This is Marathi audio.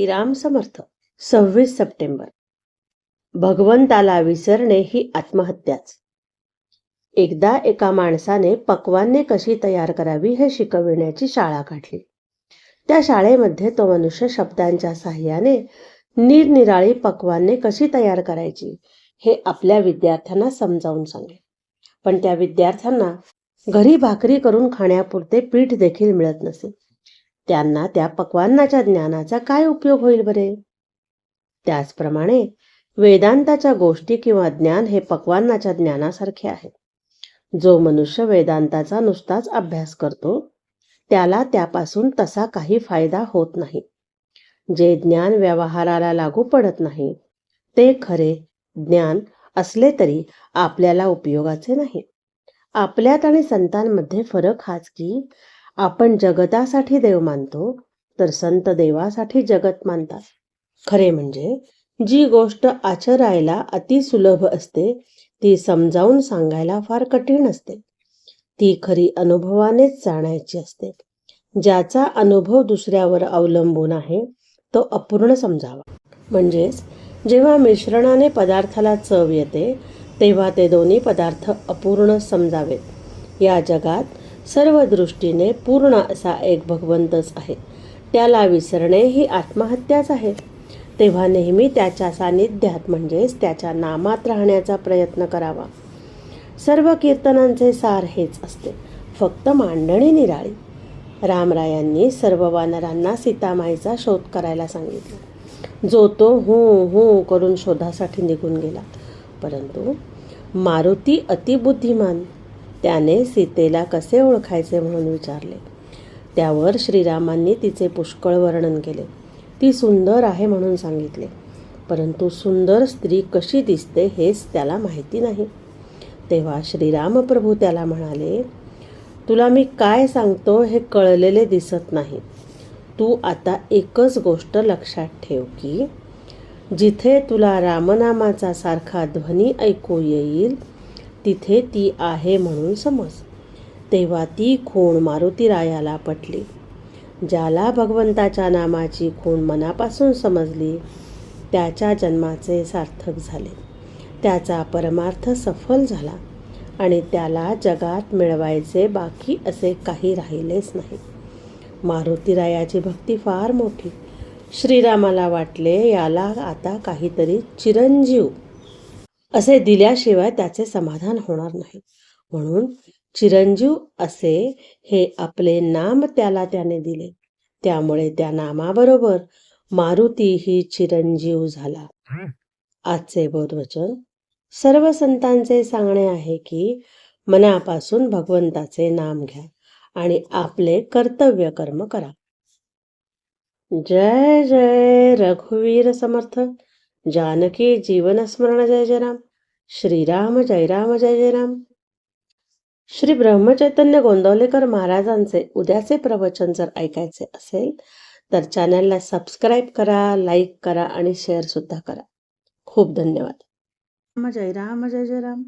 श्रीराम समर्थ. सव्वीस सप्टेंबर. भगवंताला विसरणे ही आत्महत्याच. एकदा एका माणसाने पक्वान्ने कशी तयार करावी हे शिकविण्याची शाळा काढली. त्या शाळेमध्ये तो मनुष्य शब्दांच्या साह्याने निरनिराळी पकवाने कशी तयार करायची हे आपल्या विद्यार्थ्यांना समजावून सांगे पण त्या विद्यार्थ्यांना घरी भाकरी करून खाण्यापुरते पीठ देखील मिळत नसे. त्यांना त्या पक्वान्नाच्या ज्ञानाचा काय उपयोग होईल बरे? त्याचप्रमाणे वेदांताच्या गोष्टी किंवा ज्ञान हे पक्वान्नाच्या ज्ञानासारखे आहे. जो मनुष्य वेदांताचा नुसताच अभ्यास करतो त्याला त्यापासून तसा काही फायदा होत नाही. जे ज्ञान व्यवहाराला लागू पडत नाही ते खरे ज्ञान असले तरी आपल्याला उपयोगाचे नाही. आपल्यात आणि संतांमध्ये फरक हाच की आपण जगतासाठी देव मानतो तर संत देवासाठी जगत मानतात. खरे म्हणजे जी गोष्ट आचरायला अतिसुलभ असते ती समजावून सांगायला फार कठीण असते. ती खरी अनुभवानेच जाणायची असते. ज्याचा अनुभव दुसऱ्यावर अवलंबून आहे तो अपूर्ण समजावा. म्हणजेच जेव्हा मिश्रणाने पदार्थाला चव येते तेव्हा ते दोन्ही पदार्थ अपूर्ण समजावेत. या जगात सर्व दृष्टीने पूर्ण असा एक भगवंतच आहे. त्याला विसरणे ही आत्महत्याच आहे. तेव्हा नेहमी त्याच्या सानिध्यात म्हणजेच त्याच्या नामात राहण्याचा प्रयत्न करावा. सर्व कीर्तनांचे सार हेच असते. फक्त मांडणी निराळी. रामरायांनी सर्व वानरांना सीतामाईचा शोध करायला सांगितला. जो तो हू हू करून शोधासाठी निघून गेला. परंतु मारुती अतिबुद्धिमान त्याने सीतेला कसे ओळखायचे म्हणून विचारले. त्यावर श्रीरामांनी तिचे पुष्कळ वर्णन केले. ती सुंदर आहे म्हणून सांगितले. परंतु सुंदर स्त्री कशी दिसते हेच त्याला माहिती नाही. तेव्हा श्रीरामप्रभू त्याला म्हणाले तुला मी काय सांगतो हे कळलेले दिसत नाही. तू आता एकच गोष्ट लक्षात ठेव की जिथे तुला रामनामाचा सारखा ध्वनी ऐकू येईल तिथे ती आहे म्हणून समज. तेव्हा ती खूण मारुतीरायाला पटली. ज्याला भगवंताच्या नामाची खूण मनापासून समजली त्याच्या जन्माचे सार्थक झाले. त्याचा परमार्थ सफल झाला आणि त्याला जगात मिळवायचे बाकी असे काही राहिलेच नाही. मारुतीरायाची भक्ती फार मोठी. श्रीरामाला वाटले याला आता काहीतरी चिरंजीव असे दिल्याशिवाय त्याचे समाधान होणार नाही. म्हणून चिरंजीव असे हे आपले नाम त्याला त्याने दिले. त्यामुळे त्या नामाबरोबर मारुती ही चिरंजीव झाला. आजचे बोधवचन सर्व संतांचे सांगणे आहे की मनापासून भगवंताचे नाम घ्या आणि आपले कर्तव्य कर्म करा. जय जय रघुवीर समर्थ. जानकी जीवनस्मरण जय जय राम। श्रीराम जय राम जय जय राम। श्री ब्रह्मचैतन्य गोंदवलेकर महाराजांचे उद्याचे प्रवचन जर ऐकायचे असेल तर चॅनलला सबस्क्राईब करा लाईक करा आणि शेअर सुद्धा करा. खूप धन्यवाद. जय राम जय जय राम.